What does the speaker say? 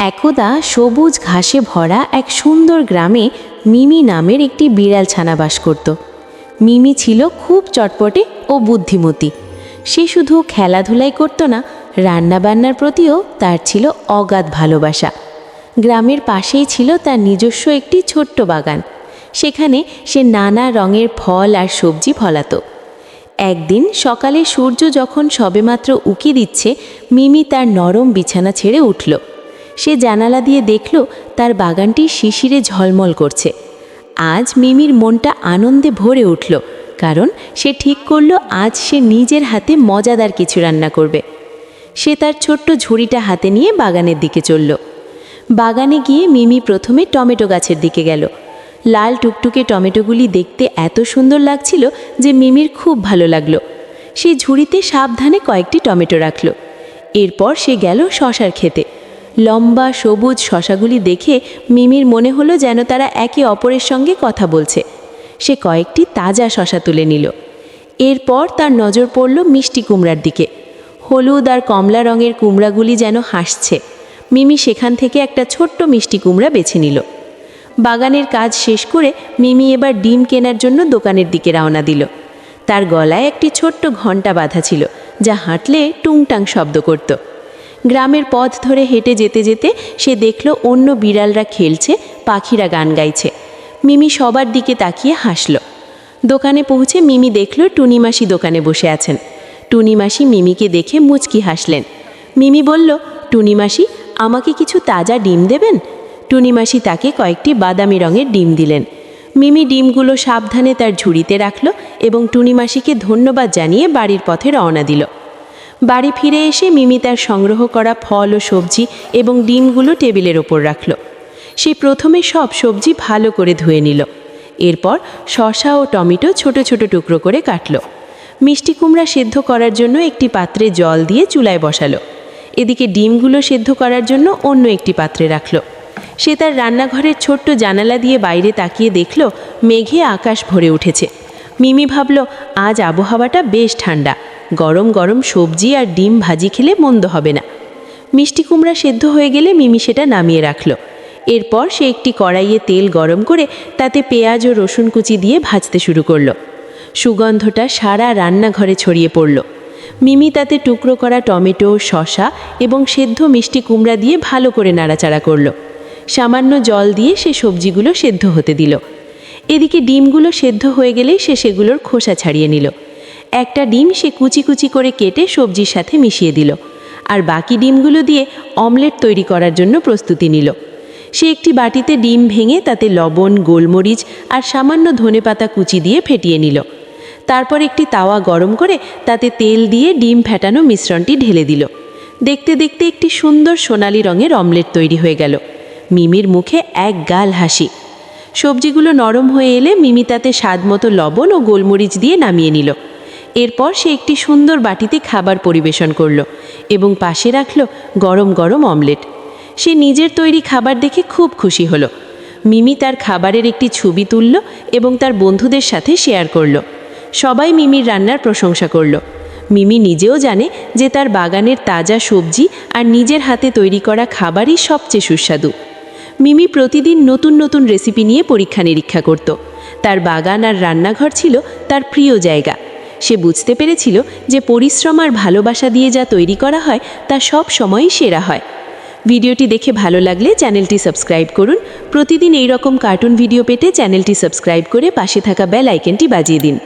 একদা সবুজ ঘাসে ভরা এক সুন্দর গ্রামে মিমি নামের একটি বিড়াল ছানা বাস করত। মিমি ছিল খুব চটপটে ও বুদ্ধিমতী। সে শুধু খেলাধুলাই করত না, রান্নাবান্নার প্রতিও তার ছিল অগাধ ভালোবাসা। গ্রামের পাশেই ছিল তার নিজস্ব একটি ছোট্ট বাগান। সেখানে সে নানা রঙের ফল আর সবজি ফলাতো। একদিন সকালে সূর্য যখন সবেমাত্র উকি দিচ্ছে, মিমি তার নরম বিছানা ছেড়ে উঠল। সে জানালা দিয়ে দেখল তার বাগানটি শিশিরে ঝলমল করছে। আজ মিমির মনটা আনন্দে ভরে উঠল, কারণ সে ঠিক করল আজ সে নিজের হাতে মজাদার কিছু রান্না করবে। সে তার ছোট্ট ঝুড়িটা হাতে নিয়ে বাগানের দিকে চলল। বাগানে গিয়ে মিমি প্রথমে টমেটো গাছের দিকে গেল। লাল টুকটুকে টমেটোগুলি দেখতে এত সুন্দর লাগছিল যে মিমির খুব ভালো লাগল। সে ঝুড়িতে সাবধানে কয়েকটি টমেটো রাখল। এরপর সে গেল শশার খেতে লম্বা সবুজ শশাগুলি দেখে মিমির মনে হলো যেন তারা একে অপরের সঙ্গে কথা বলছে। সে কয়েকটি তাজা শশা তুলে নিল। এরপর তার নজর পড়ল মিষ্টি কুমড়ার দিকে। হলুদ আর কমলা রঙের কুমড়াগুলি যেন হাসছে। মিমি সেখান থেকে একটা ছোট্ট মিষ্টি কুমড়া বেছে নিল। বাগানের কাজ শেষ করে মিমি এবার ডিম কেনার জন্য দোকানের দিকে রওনা দিল। তার গলায় একটি ছোট্ট ঘণ্টা বাঁধা ছিল, যা হাঁটলে টুংটাং শব্দ করত। গ্রামের পথ ধরে হেঁটে যেতে যেতে সে দেখল অন্য বিড়ালরা খেলছে, পাখিরা গান গাইছে। মিমি সবার দিকে তাকিয়ে হাসল। দোকানে পৌঁছে মিমি দেখল টুনিমাসি দোকানে বসে আছেন। টুনিমাসি মিমিকে দেখে মুচকি হাসলেন। মিমি বলল টুনিমাসি আমাকে কিছু তাজা ডিম দেবেন? টুনিমাসি তাকে কয়েকটি বাদামি রঙের ডিম দিলেন। মিমি ডিমগুলো সাবধানে তার ঝুড়িতে রাখল এবং টুনিমাসিকে ধন্যবাদ জানিয়ে বাড়ির পথে রওনা দিল। বাড়ি ফিরে এসে মিমি তার সংগ্রহ করা ফল ও সবজি এবং ডিমগুলো টেবিলের ওপর রাখল। সে প্রথমে সব সবজি ভালো করে ধুয়ে নিল। এরপর শসা ও টমেটো ছোট ছোট টুকরো করে কাটল। মিষ্টি কুমড়া সেদ্ধ করার জন্য একটি পাত্রে জল দিয়ে চুলায় বসালো। এদিকে ডিমগুলো সেদ্ধ করার জন্য অন্য একটি পাত্রে রাখল। সে তার রান্নাঘরের ছোট্ট জানালা দিয়ে বাইরে তাকিয়ে দেখল, মেঘে আকাশ ভরে উঠেছে। মিমি ভাবল, আজ আবহাওয়াটা বেশ ঠান্ডা। গরম গরম সবজি আর ডিম ভাজি খেলে মন্দ হবে না। মিষ্টি কুমড়া সেদ্ধ হয়ে গেলে মিমি সেটা নামিয়ে রাখল। এরপর সে একটি কড়াইয়ে তেল গরম করে তাতে পেঁয়াজ ও রসুন কুচি দিয়ে ভাজতে শুরু করল। সুগন্ধটা সারা রান্নাঘরে ছড়িয়ে পড়ল। মিমি তাতে টুকরো করা টমেটো, শসা এবং সেদ্ধ মিষ্টি কুমড়া দিয়ে ভালো করে নাড়াচাড়া করল। সামান্য জল দিয়ে সে সবজিগুলো সেদ্ধ হতে দিল। এদিকে ডিমগুলো সেদ্ধ হয়ে গেলেই সে সেগুলোর খোসা ছাড়িয়ে নিল। একটা ডিম সে কুচি কুচি করে কেটে সবজির সাথে মিশিয়ে দিল আর বাকি ডিমগুলো দিয়ে অমলেট তৈরি করার জন্য প্রস্তুতি নিল। সে একটি বাটিতে ডিম ভেঙে তাতে লবণ, গোলমরিচ আর সামান্য ধনেপাতা কুচি দিয়ে ফেটিয়ে নিল। তারপর একটি তাওয়া গরম করে তাতে তেল দিয়ে ডিম ফেটানো মিশ্রণটি ঢেলে দিল। দেখতে দেখতে একটি সুন্দর সোনালি রঙের অমলেট তৈরি হয়ে গেল। মিমির মুখে এক গাল হাসি। সবজিগুলো নরম হয়ে এলে মিমি তাতে স্বাদ মতো লবণ ও গোলমরিচ দিয়ে নামিয়ে নিল। এরপর সে একটি সুন্দর বাটিতে খাবার পরিবেশন করল এবং পাশে রাখল গরম গরম অমলেট। সে নিজের তৈরি খাবার দেখে খুব খুশি হলো। মিমি তার খাবারের একটি ছবি তুলল এবং তার বন্ধুদের সাথে শেয়ার করল। সবাই মিমির রান্নার প্রশংসা করল। মিমি নিজেও জানে যে তার বাগানের তাজা সবজি আর নিজের হাতে তৈরি করা খাবারই সবচেয়ে সুস্বাদু। মিমি প্রতিদিন নতুন নতুন রেসিপি নিয়ে পরীক্ষা নিরীক্ষা করত। তার বাগান আর রান্নাঘর ছিল তার প্রিয় জায়গা। সে বুঝতে পেরেছিল যে পরিশ্রম আর ভালোবাসা দিয়ে যা তৈরি করা হয় তা সব সময়ই সেরা হয়। ভিডিওটি দেখে ভালো লাগলে চ্যানেলটি সাবস্ক্রাইব করুন। প্রতিদিন এই রকম কার্টুন ভিডিও পেতে চ্যানেলটি সাবস্ক্রাইব করে পাশে থাকা বেল আইকনটি বাজিয়ে দিন।